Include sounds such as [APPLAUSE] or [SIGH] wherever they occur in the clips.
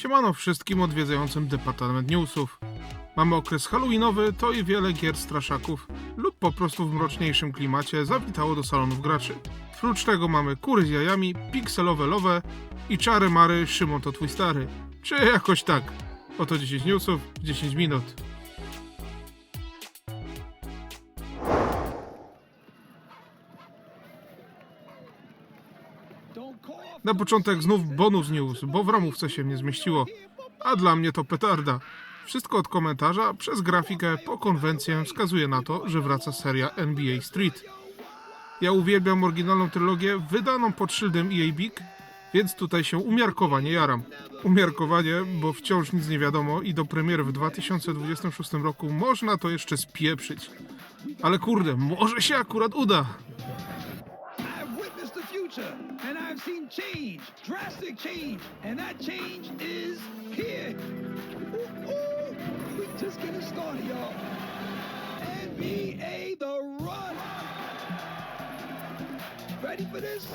Siemano wszystkim odwiedzającym Departament Newsów. Mamy okres halloweenowy, to i wiele gier straszaków lub po prostu w mroczniejszym klimacie zawitało do salonów graczy. Prócz tego mamy kury z jajami, pikselowe lowe i czary mary Szymon to twój stary. Czy jakoś tak. Oto 10 newsów, 10 minut. Na początek znów bonus news, bo w ramówce się nie zmieściło. A dla mnie to petarda. Wszystko od komentarza przez grafikę po konwencję wskazuje na to, że wraca seria NBA Street. Ja uwielbiam oryginalną trylogię wydaną pod szyldem EA Big, więc tutaj się umiarkowanie jaram. Umiarkowanie, bo wciąż nic nie wiadomo i do premiery w 2026 roku można to jeszcze spieprzyć. Ale kurde, może się akurat uda. Future, and I've seen change, drastic change, and that change is here. Ooh, ooh. We're just getting started, y'all. NBA the run. Ready for this?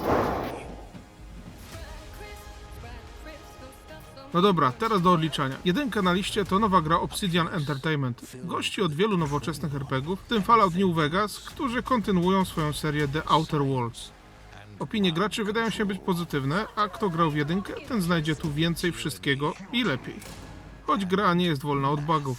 No dobra, teraz do odliczania. Jedynka na liście to nowa gra Obsidian Entertainment. Gości od wielu nowoczesnych RPGów, w tym Fallout New Vegas, którzy kontynuują swoją serię The Outer Worlds. Opinie graczy wydają się być pozytywne, a kto grał w jedynkę, ten znajdzie tu więcej wszystkiego i lepiej. Choć gra nie jest wolna od bugów.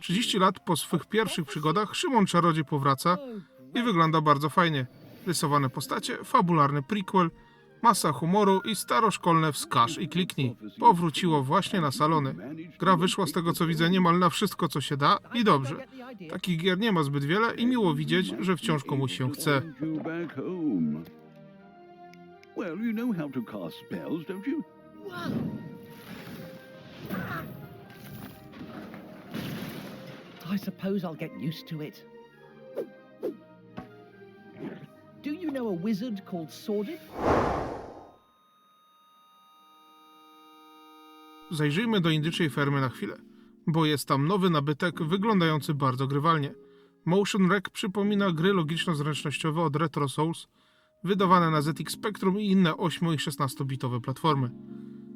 30 lat po swych pierwszych przygodach Szymon Czarodziej powraca i wygląda bardzo fajnie. Rysowane postacie, fabularny prequel, masa humoru i staroszkolne wskaż i kliknij. Powróciło właśnie na salony. Gra wyszła z tego co widzę niemal na wszystko co się da i dobrze. Takich gier nie ma zbyt wiele i miło widzieć, że wciąż komuś się chce. Well, you know how to cast spells, don't you? Suppose I'll get used to it. Do you know a wizard called Sordid? Zajrzyjmy do indyczej fermy na chwilę, bo jest tam nowy nabytek wyglądający bardzo grywalnie. Motion Rec przypomina gry logiczno-zręcznościowe od Retro Souls, wydawane na ZX Spectrum i inne 8 i 16-bitowe platformy.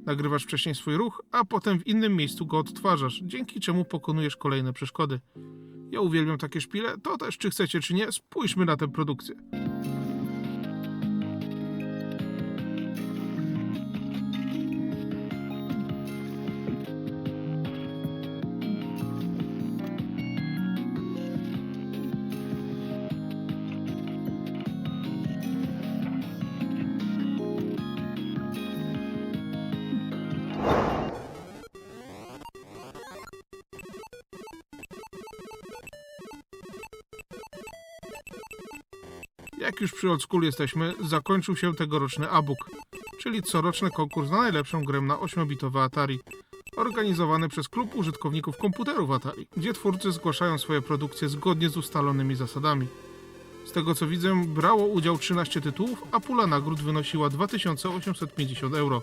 Nagrywasz wcześniej swój ruch, a potem w innym miejscu go odtwarzasz, dzięki czemu pokonujesz kolejne przeszkody. Ja uwielbiam takie szpile, to też czy chcecie czy nie, spójrzmy na tę produkcję. Jak już przy Old School jesteśmy, zakończył się tegoroczny ABUK, czyli coroczny konkurs na najlepszą grę na 8-bitowe Atari, organizowany przez Klub Użytkowników Komputerów Atari, gdzie twórcy zgłaszają swoje produkcje zgodnie z ustalonymi zasadami. Z tego co widzę, brało udział 13 tytułów, a pula nagród wynosiła 2850 euro.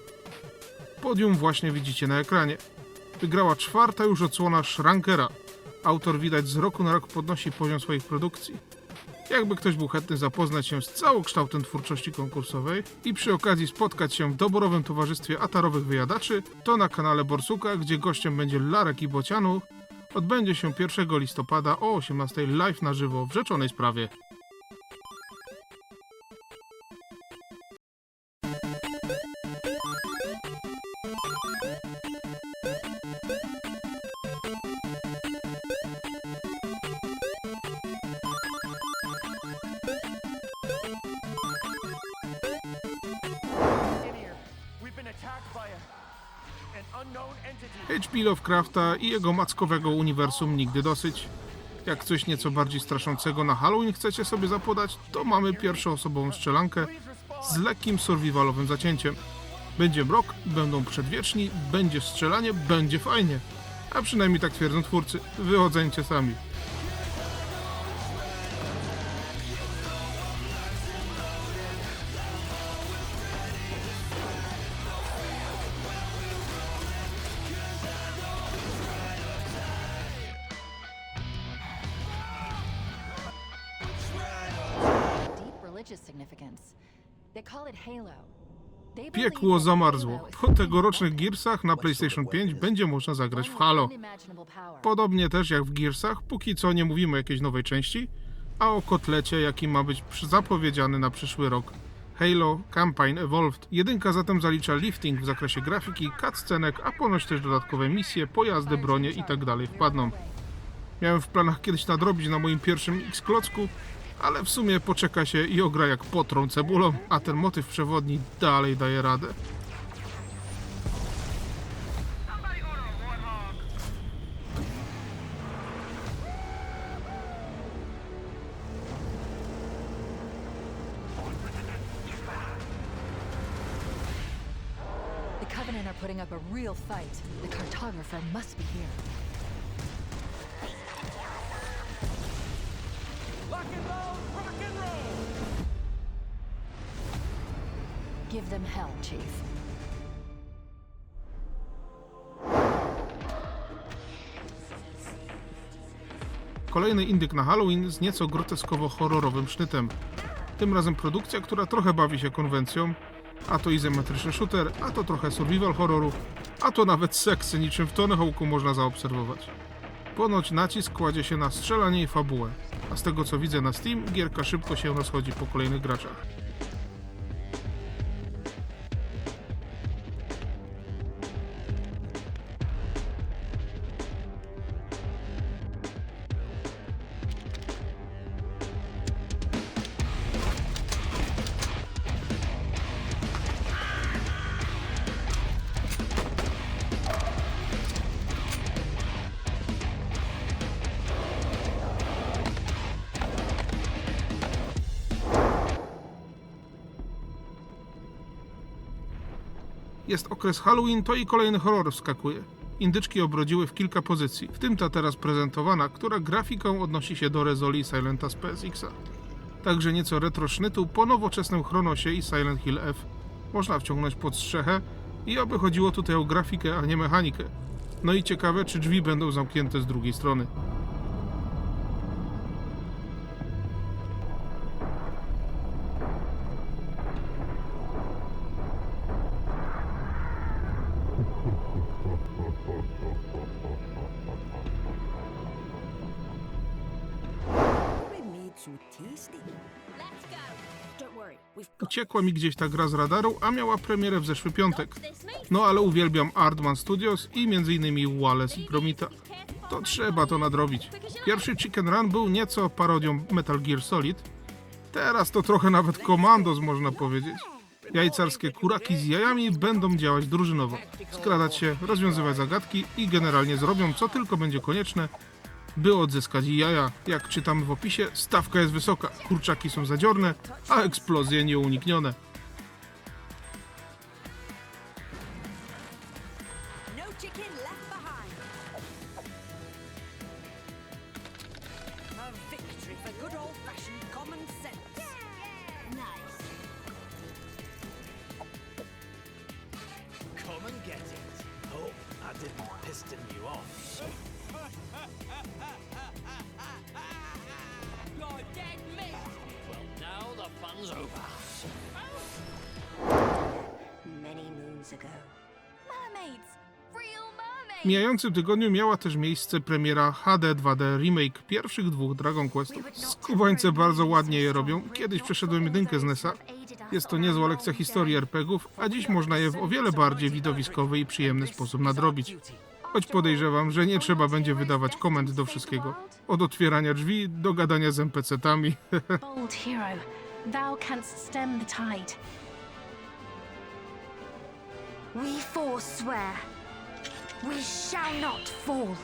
Podium właśnie widzicie na ekranie. Wygrała czwarta już odsłona Shrankera. Autor widać z roku na rok podnosi poziom swoich produkcji. Jakby ktoś był chętny zapoznać się z całokształtem twórczości konkursowej i przy okazji spotkać się w doborowym towarzystwie atarowych wyjadaczy, to na kanale Borsuka, gdzie gościem będzie Larek i Bocianu, odbędzie się 1 listopada o 18 live na żywo w rzeczonej sprawie. H.P. Lovecrafta i jego mackowego uniwersum nigdy dosyć. Jak coś nieco bardziej straszącego na Halloween chcecie sobie zapodać, to mamy pierwszoosobową strzelankę z lekkim survivalowym zacięciem. Będzie mrok, będą przedwieczni, będzie strzelanie, będzie fajnie. A przynajmniej tak twierdzą twórcy. Wy ocencie sami. Piekło zamarzło. Po tegorocznych Gearsach na PlayStation 5 będzie można zagrać w Halo. Podobnie też jak w Gearsach, póki co nie mówimy o jakiejś nowej części, a o kotlecie, jaki ma być zapowiedziany na przyszły rok. Halo Campaign Evolved. Jedynka zatem zalicza lifting w zakresie grafiki, cutscenek, a ponoć też dodatkowe misje, pojazdy, bronie itd. wpadną. Miałem w planach kiedyś nadrobić na moim pierwszym X-klocku, ale w sumie poczeka się i ogra jak potrą cebulą, a ten motyw przewodni dalej daje radę. The Covenant are putting up a real fight. The cartographer must be here. Give them hell, Chief. Kolejny indyk na Halloween z nieco groteskowo-horrorowym sznytem. Tym razem produkcja, która trochę bawi się konwencją, a to izometryczny shooter, a to trochę survival horroru, a to nawet seksy niczym w Tony Hawk'u można zaobserwować. Ponoć nacisk kładzie się na strzelanie i fabułę, a z tego co widzę na Steam, gierka szybko się rozchodzi po kolejnych graczach. Jest okres Halloween, to i kolejny horror wskakuje. Indyczki obrodziły w kilka pozycji, w tym ta teraz prezentowana, która grafiką odnosi się do Rezoli Silenta z PSX-a. Także nieco retro sznytu po nowoczesnym Chronosie i Silent Hill F można wciągnąć pod strzechę i oby chodziło tutaj o grafikę, a nie mechanikę. No i ciekawe, czy drzwi będą zamknięte z drugiej strony. Uciekła mi gdzieś ta gra z radaru, a miała premierę w zeszły piątek. No ale uwielbiam Artman Studios i m.in. Wallace i Gromita. To trzeba to nadrobić. Pierwszy Chicken Run był nieco parodią Metal Gear Solid. Teraz to trochę nawet Commandos można powiedzieć. Jajcarskie kuraki z jajami będą działać drużynowo. Skradać się, rozwiązywać zagadki i generalnie zrobią co tylko będzie konieczne, by odzyskać jaja. Jak czytamy w opisie, stawka jest wysoka, kurczaki są zadziorne, a eksplozje nieuniknione. Piston you off. You're dead meat. Well, now the fun's over. Many moons ago. Mermaids. Real mermaids. Mijającym tygodniu miała też miejsce premiera HD 2D remake pierwszych dwóch Dragon Questów. Skubańce bardzo ładnie je robią. Kiedyś przeszedłem jedynkę z NES-a. Jest to niezła lekcja historii RPGów, a dziś można je w o wiele bardziej widowiskowy i przyjemny sposób nadrobić. Choć podejrzewam, że nie trzeba będzie wydawać komend do wszystkiego. Od otwierania drzwi do gadania z NPC-tami. [LAUGHS] We forswear. We shall not fall.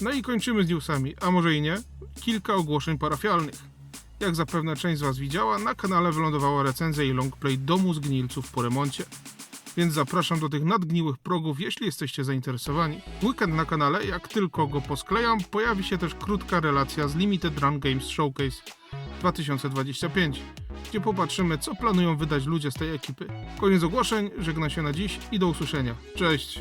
No i kończymy z newsami, a może i nie? Kilka ogłoszeń parafialnych. Jak zapewne część z Was widziała, na kanale wylądowała recenzja i longplay Domu Zgnilców po remoncie. więc zapraszam do tych nadgniłych progów, jeśli jesteście zainteresowani. Weekend na kanale, jak tylko go posklejam, pojawi się też krótka relacja z Limited Run Games Showcase 2025, gdzie popatrzymy, co planują wydać ludzie z tej ekipy. Koniec ogłoszeń, żegna się na dziś i do usłyszenia. Cześć!